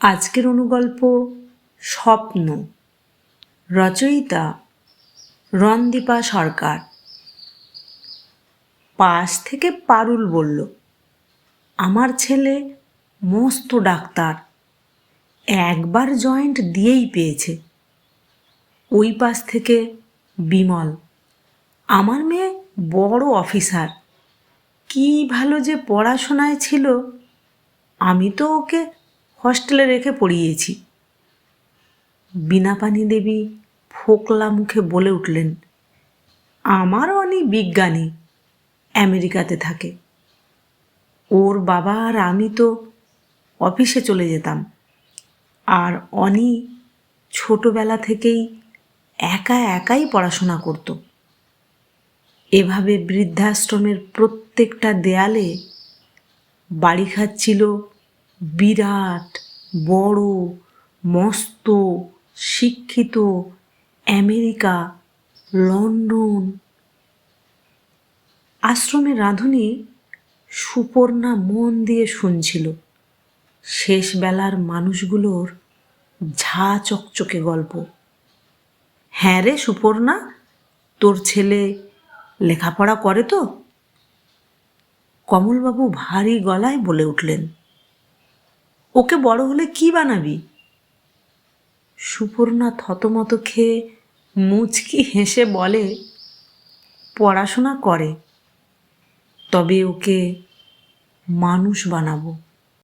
আজকের অনুগল্প স্বপ্ন। রচয়িতা রণদীপা সরকার। পাশ থেকে পারুল বলল, আমার ছেলে মস্ত ডাক্তার। একবার জয়েন্ট দিয়েই পেয়েছে। ওই পাশ থেকে বিমল, আমার মেয়ে বড় অফিসার। কি ভালো যে পড়াশোনায় ছিল, আমি তো ওকে হস্টেলে রেখে পড়িয়েছি। বীণাপানি দেবী ফোকলা মুখে বলে উঠলেন, আমার অনেক বিজ্ঞানী আমেরিকাতে থাকে। ওর বাবা আর আমি তো অফিসে চলে যেতাম। আর অনি ছোটবেলা থেকেই একা একাই পড়াশোনা করতো। এভাবে বৃদ্ধাশ্রমের প্রত্যেকটা দেয়ালে বাড়ি খাচ্ছিল বিরাট, বড়, মস্ত, শিক্ষিত আমেরিকা, লন্ডন। আশ্রমে রাঁধুনি সুপর্ণা মন দিয়ে শুনছিল। শেষ বেলার মানুষগুলোর ঝা চকচকে গল্প। হ্যাঁ রে সুপর্ণা, তোর ছেলে লেখাপড়া করে তো? কমলবাবু ভারী গলায় বলে উঠলেন। ওকে বড় হলে কি বানাবি? সুপর্ণা থতমত খেয়ে মুচকি হেসে বলে, পড়াশোনা করে, তবে ওকে মানুষ বানাবো।